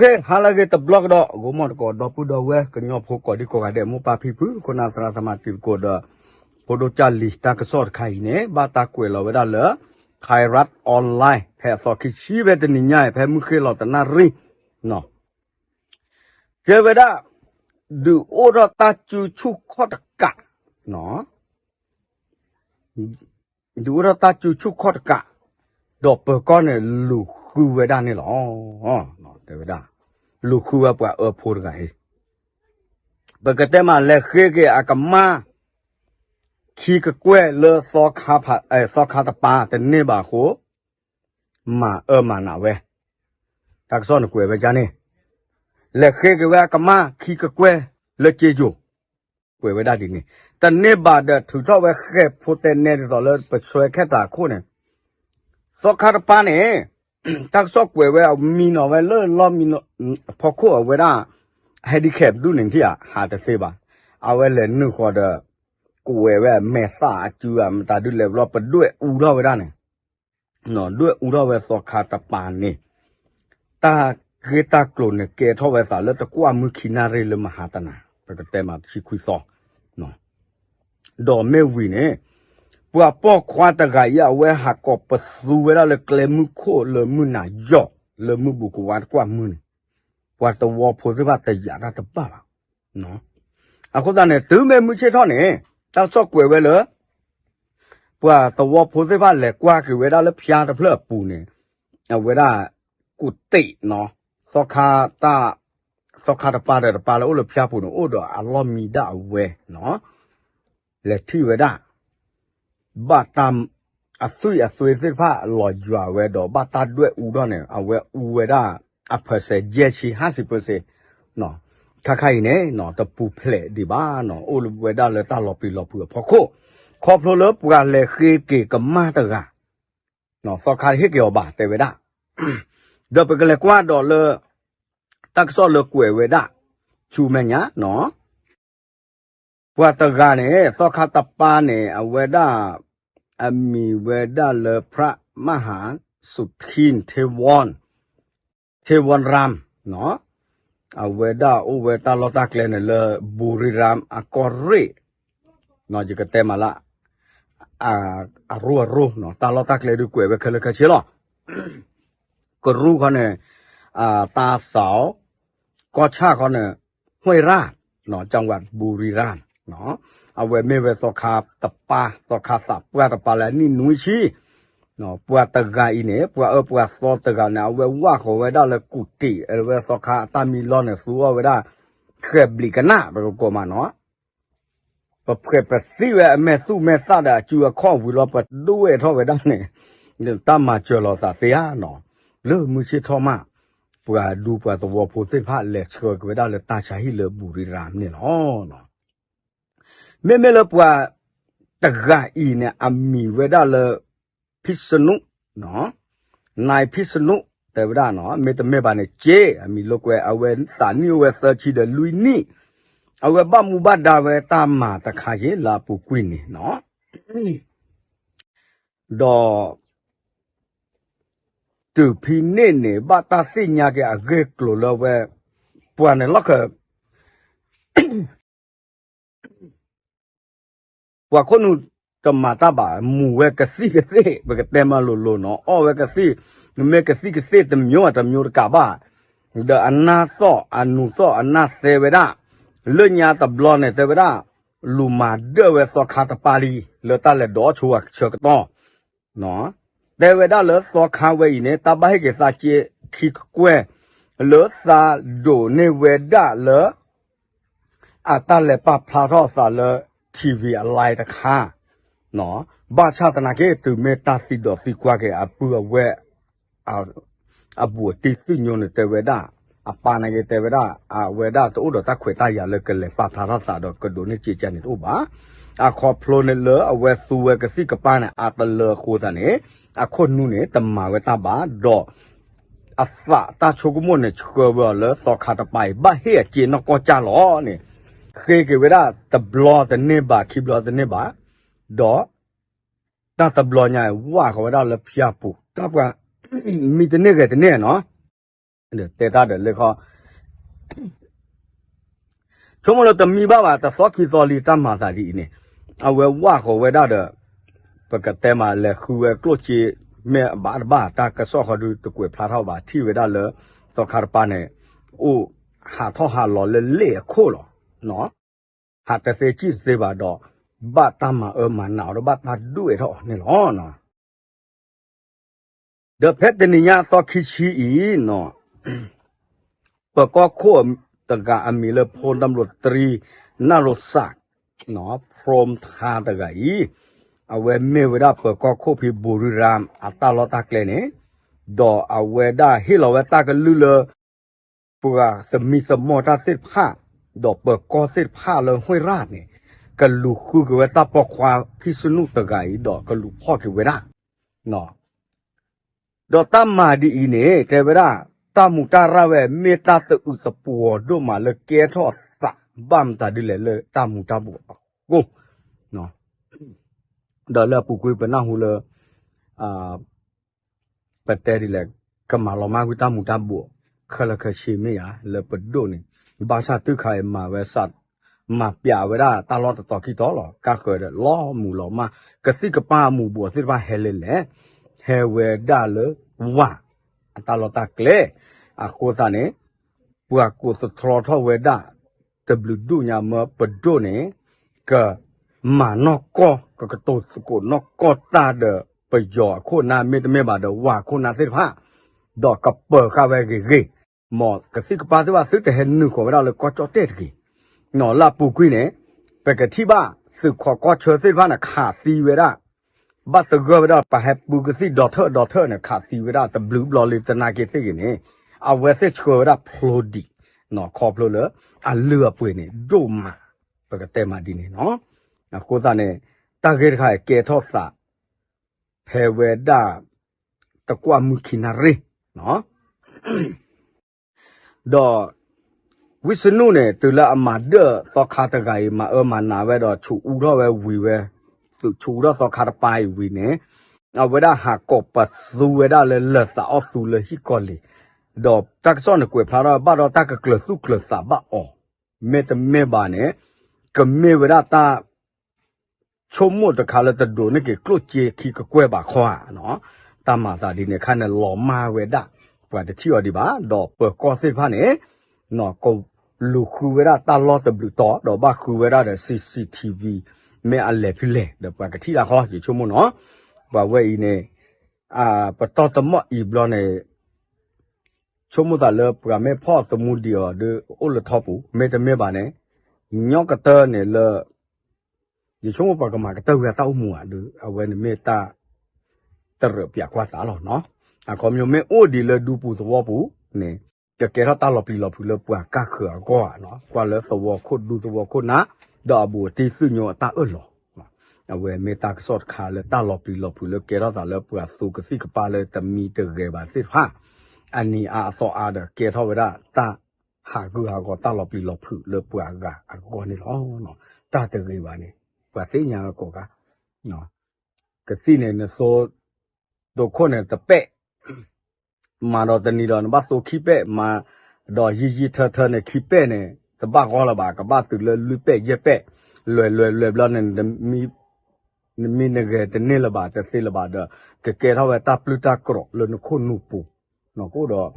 เคฮาลาเกตบล็อกดอกกูมอดกอดอปุดอเวกันยอพกอดิกอกันเดมูปาพิพุคนอาสราสมาติกอดปดจาลิตากสอดไข่เนบาตาเกวลอเวดาเลไทยรัฐออนไลน์แพสอคิชีเวตนิญายแพมุเคลอตนาริเนาะเจเวดาดูโอรตาจูชุคอตกะเนาะดูโอรตาจูชุคอตกะ တော့ပကောနဲ့လူခုဝဒနဲ့လောဟောနော်တဝဒလူခုဝပွားအဖို့ကဟေပကတဲ့မှာလက်ခေကေအကမခီကကွဲလောသောခါဖာအဲသောခါတပါတနေပါကိုမအမနာဝဲတက္ကစောနကွဲပဲဂျာနေလက်ခေကေဝကမခီကကွဲလက်ကျေကျိုးကွဲပဲဒါဒီနေတနေပါတဲ့ထူတော့ပဲခဲဖို့တဲ့နေတော်လဲပဆွဲခက်တာခို့နေ มาขีกะแกว้เลเจจูกวยเวดาดินี่แต่เนบาเดถูทอเวแค่โพเตเนดอเลปะช่วยแค่ตาโคเนี่ยซอคาตะปาเนี่ยตักซอกวยเวเอามีนอเวเลอลอมีนพอโคเวดาเฮดิแคปดูหนึ่งที่อ่ะหาแต่เซบาเอาไว้เลยนึกขอเด ကိုဝဲပဲမဲစာအကျူအမတာဒုလေဘလပဒွဲဥတော့ဝဒနေနော်ဒွဲဥတော့ဝဲစောခါတပန်နေတာကေတာကလိုနေကေထောဝဲစာလက်တကွာမခိနာရေလမဟာတနာပကတဲမှာရှိခွီစောနော်ဒေါ်မဲဝီနေ ပွာပေါခွာတကရဝဲဟာကောပစုဝဲလာလေကလေမှုခိုလေမှုနာယောလေမှုဘူကွာကွာမှုနေပွာတဝဖိုစဘတရတာတပါနော်အခုတည်းဒုမဲမှုချေထောနေတောက်စော့ကွယ်ပဲလေပွာတော့ဖိုးစေပါလေကွာကဝဲတာလေဖျားတဖလပူနေအဝဲတာကုတိနော်စောခါတာစောခါတပါတဲ့ပါလို့လေဖျားပူနေအိုတော့အလောမီဒါဝဲနော်လေထီဝဲတာ ဘာတမ်အဆွေအဆွေစစ်ဖာလောကြွားဝဲတော့ဘာတာတွေ့ဦးတော့နေအဝဲဦးဝဲတာအဖဆယ်ဂျက်ချီ50%နော်ခခိုင်နေနော်တပူဖလက်ဒီပါနော်အိုလဝဲဒါလေတာလော်ပီလော်ပူဖခိုခေါပလိုလပူကလေခေကေကမတကနော်ဖခါဟေကေဘာတေဝဲဒါဒပကလေကွာဒေါ်လတက်ဆောလကွယ်ဝဲဒါချူမညာနော်ပွာတကနေသောခတပါနေအဝဲ อมีเวดาเลพระมหาสุทินเทวันเทวอนรามเนาะอาเวดาอุเวตาลตักเลนเลบุรีรามอากอรีนอจิกเตมาละอาอารัวรูเนาะตาลตักเลดูกวยเวคเลคเชลอก็รู้เขาเนี่ยอ่าตาสาวก็ชาเขาเนี่ยห้วยราชเนาะจังหวัดบุรีรัมเนาะ အဝဲမေဝဲသောခါတပါသောခါစပွာတပါလာနိနူရှိနော်ပွာတဂါဤနေပွာအပွာသောတဂါနာဝဲဝါခေါ်ဝဲဒါလကုတီအဝဲသောခါအတမီလောနေစုဝဝဲဒါခဲဘလီကနာဘကောမနော်ပပကပစီဝဲအမဲစုမဲစတာကျူအခေါ်ဝီလောပတူဝဲထောဝဲဒါနေတမကျော်လောစာဖေဟာနော်လူမှုရှိထောမပွာဒူပွာသဝဖို့စစ်ဖလက်ချောကွေဒါလတာချာဟီလဘူရီရမ်နေနော် မေမေလပွာတဂါဤနဲ့အမီဝဲဒါလဖိစနုနော်နိုင်ဖိစနုတေဗဒါနော်မေတမေပါနဲ့ဂျေအမီလောက်ွယ်အဝဲစာနီဝဲဆာချီတဲ့လူနီအဝဲပမှုဘဒါဝဲတာမာတခါရေလာပူကွိနေနော်တော့တူဖီနေနေဘာတာစိညာကအဂေကလိုလဝဲပွာနဲ့လောက် ခပွာခုနုကမာတာပါမူဝဲကစီကစီဘကတဲမလိုလိုနော်အော်ဝဲကစီနမေကစီကစီတမျိုးတမျိုးကပါဒအနာစောအနုစောအနာစေဝဒလညာတဘလနဲ့တေဝဒလူမာဒဝဲစောခါတပါလီလတလက်တော့ချူချကတော့နော်တေဝဒလစောခါဝဲနေတ ဘဟေကစာချေခိကွဲလောစာဒိုနေဝဒလအတလည်းပဖလာတော့စာလ TV အလိုက်တခါနော်ဘာချတနာကေသူမေတာစီဒိုစီကွာကေအပူအဝဲအအဘူတီစီညွန်တဲ့ဝဲဒါအပါနာကေတဲ့ဝဲဒါအဝဲဒါတို့တော့တခွေတရလကလေပဖာရစာတော့ကဒိုနေချေချန်နေတော့ပါအခေါ်ဖလိုနေလအဝဲဆူဝဲကစီကပနာအတလခိုးတဲ့နေအခုနုနေတမဝဲတာပါတော့အဖာတာချိုကမွန်နေချောဘလသောခါတပိုင်ဘာဟဲ့ကျေနကောကြလောနေ ခေကဝရတဘလောတနေပါခိဘလောတနေပါဒေါတတ်တဘလောညာဝါခဝရလပြပူတပ်ကမိတနေကတနေနော်တေတာတယ်လေခေါ်ထုံးမလို့တမီပါပါတသောခီသောလီတမ္မာသာဒီနေအဝဲဝါခဝရတဲ့ပကတဲမှာလေခူဝဲကလွတ်ချေမဲဘာဘာတာကဆော့ခဒူတကွေဖလာထောက်ပါထီဝဲတာလေသောခါပနဲ့အိုဟာထောဟာလော်လေလေခိုးလော ลยคือเว้กลัวจีเมื่อบาดบาตากระซอกเขาดูตะกวยพลาเท่าบาที่ไว้ได้เลยตอคาร์ปาเนี่ยโอ้หาท่อหาหล่อเลยเละโคหรอเนาะหา ดอกเบิกกอเส้ผ้าเลยห้อยราดเนี่ยกันลูกคู่กับเวตาปอกควาพิสนุตะไกดอกกันลูกพ่อกับเวดาเนาะดอกตั้มมาดีอีเนี่ยแต่เวดาตามุตาราเวเมตาตะอุสปัวด้วยมาเลยเกทอดสักบ้ามตาดิเลยเลยตามุตาบวกูเนาะดอกเลปุกุยเป็นหน้าหูเลยอ่าเปเตดิเลยก็มาลงมากุตามุตาบวกเลาคชีไม่ยเลยปดดูนี่ ပနာဟူလအာပတဲဒီလေကမာလမကွတမှုတဘူခလခရှိမေယာလေပဒိုနေဘာသာတုခိုင်မှာဝဲစတ်มาเปียเวลาตลอดต่อกี่ต่อหรอกะเคยล้อหมู่หรอมากะสิกะปาหมู่บัวสิบาเฮเลแหละเฮเวดาเลวะตลอดตะเกลอะโคซาเนปัวโคสทรอทเวดาตบลุดุญามะปะโดเนกะมานอกก็กะกะโตสกุนอกก็ตาเดปะยอโคนาเมตเมบาเดวะโคนาสิพาดอกกะเปคาเวเกเก မော်ကစီကပါစပါစစ်တဟဲနုခေါ်တော့လေကောချော့တဲ့တကီနော်လာပူကွိနေပကတိပါစုခေါ်ကောချော့စစ်ဖာနခါစီဝေရဘတ်တကောတော့ပဟက်ပူကစီဒေါ်ထဒေါ်ထနခါစီဝေရတဘလူးဘလော်လီတနာကေစိကနေအဝဲစစ်ခေါ်ရဖလိုဒီနော်ခေါ်ဖလိုလေအလူအပွေနေဒိုမာပကတဲမာဒီနေနော်ကိုသားနဲ့တာဂေခိုင်ကေထော့စာဖေဝေဒတကွာမူခိနာရီနော် ဒေါ်ဝိစနုနဲ့တူလာအမဒသောခါတကကြီးမအမနာဝဲတော့ချူဦးတော့ဝဲဝီဝဲသူချူတော့သောခါတပိုင်ဝီနေအဝဲဒါဟာကောပသူဝဲဒါလဲလဆာအောသူလဲဟီကောလီတော့တက်စောနကွေဖလာတော့ဘာတော့တက်ကကလစုကလစာဘာအောမေတမေဘာနေကမေဝဲဒါတာချုံမို့တခါလဲတဒိုနေကကလုတ်ချေခီကကွဲပါခွာနော်တမသာဒီနေခါနဲ့လော်မာဝဲဒါပွားတချီော်ဒီပါတော့ပကောစစ်ဖာနေနော်ကိုလူခုဝရတာလော့တဘလူတော့တော့ဘာခုဝရတဲ့ CCTV မဲအလဲဖိလဲတော့ပကတိလာခေါ်ချချုံမနော်ဘာဝဲဤနေအာပတော်တမော့ဤဘလနေချုံမတာလေပရမေဖော့သမှုဒီော်ဒအိုလထောပူမေတမေပါနေညော့ကတနေလေ ဒီချုံမပကမာကတောရတောက်မှုอ่ะดูအဝဲနေမေတာတရပြကွာတာလောနော်အကောမျိုးမေအိုဒီလေဒူပူသဘောပူနေจะเกเราตาลอปีลอพูเลปัวกะเขือก็เนาะกว่าเลสวอคุดดูสวอคุดนะดอบูตีซึ่งโยตาเออหรอအဝဲမေတာကစော့ခါလေတာလော်ပီလော်ပူလေကေရသာလေပူအစုကစီကပါလေတမီတကေပါစစ်ဟာအနီအာသောအာဒကေထောဝရတာဟာကူဟာကိုတာလော် အကောမျိုးမဲအိုဒီလဒူပူသဝပူနေကကဲရတာလပီလပူလပွာကခအကောနော်ကွာလသဝခုဒူသဝခုနာဒါဘူတီစုညောတာအလောအဝဲမေတာကစော့ခါလတာလပီလပူလကဲရတာလပွာစုကစီကပါလတမီတရေပါစစ်ဟာအနီအာသောအာဒကဲထောဝရတာဟာကူဟာကောတာလပီလပူလပွာကအကောနေလောနော်တာတရေပါနေပွာစိညာကောကနော်ကစီနေနစောဒိုခွနဲ့တပက် မာတော့တနီတော့ဘာဆိုခိပဲ့မာတော့ရီရီထထနဲ့ခိပဲ့နဲ့တပကောလာပါကပတူလလူပဲ့ရပဲ့လွယ်လွယ်လွယ်ဘလနဲ့မီမီနကတနေလပါတသိလပါတော့ကကဲတော့ပဲတပလူတာကရောလနခုနူပူနော်ကိုတော့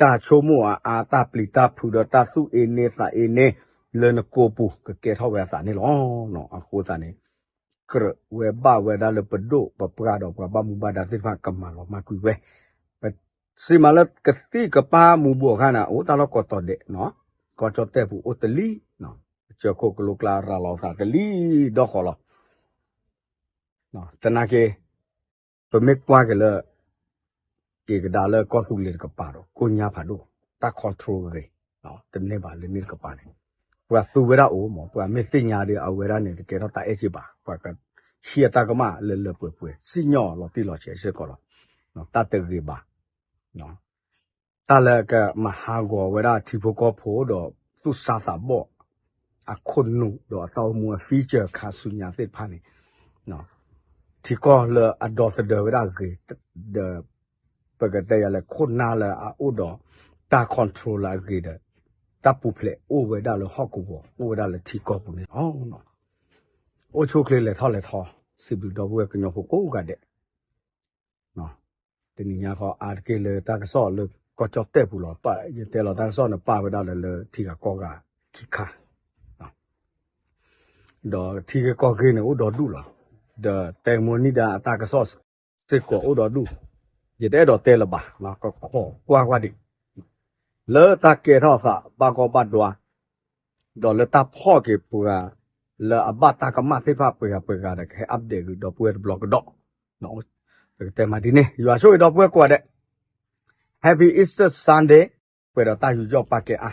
တာချိုးမှုအာတပလီတာဖူတော့တဆုအေနေစာအေနေလနကိုပူကကဲတော့ပဲစာနေလောနော်အခုစာနေကရဝဲဘဝဲဒါလပဒိုပပရာတော့ပဘမူဘာဒါသိဖာကမ္မလောမကွေ စီမလတ်ကတိကပါမူဘောခနာအိုတလောကောတော်တဲ့နော်ကောချတဲ့ဘူးအိုတလီနော်ချေခိုကလုကလာရာလောသာတလီတော့ခေါ်လောနော်တနာကေပမေကွာကလကေကဒါလကောစုလေကပါတော့ကိုညာဖာတော့တာကွန်ထရိုလေနော်တနေပါလေနေကပါနေပွာစုဝရအိုမောပွာမစ်စညာတွေအဝရနေကေတော့တာအချီပါပွာကရှီယတာကမလေလေပွေပွေစီညောလောတိလောချေရှေကောလောနော်တတ်တေပါ နော်တလကမဟာဂောဝရတိဘကောဖို့တော့သုစာသဘောအခုနုတော့တော်မူ feature ခါဆုညာသိဖာနေနော်ဒီကောလအဒေါ်စဒဝရဂေဒပကတရလခုနာလအိုတော့တာ controller ဂေဒတပ်ပူဖလေအိုဝဒါလဟောက်ကူဘောအိုဝဒါလတီကောပူနေဟောနော်အိုချိုကလေးလေထောက်လေထောက်စီဘူတော့ဘွေကညောဖို့ကိုကတဲ့ တနင်္ညာခေါ်အာကေလေတာကဆောလေก็จะเตะปุลอป้าเตะเราตั้งซ่อนป้าไปได้เลยเลยที่กับกอกาคิกาดอที่กับกอกเนี่ยโอ้ดอดูหรอเดอแต่มนี่ดาตากระซอสสึกกว่าโอ้ดอดูอย่าได้ดอเตะละบ่ามาก็ขอกว่ากว่าดิเลอตาเกทอสะบางก็บัดดัวดอเลตาพ่อเกปัวเลออบัตตากมาสิภาพเปลือกเปลือกอะไรแค่อัปเดตดอเปลือกบล็อกดอกน้อง အပ်ဒေတ်တော့ပူရဘလော့တော့နော်တဲမဒီနေယူအရှိုးတော့ပူကွာတဲ့ Happy Easter Sunday ပူတော့တာယူကြောပါကေအာ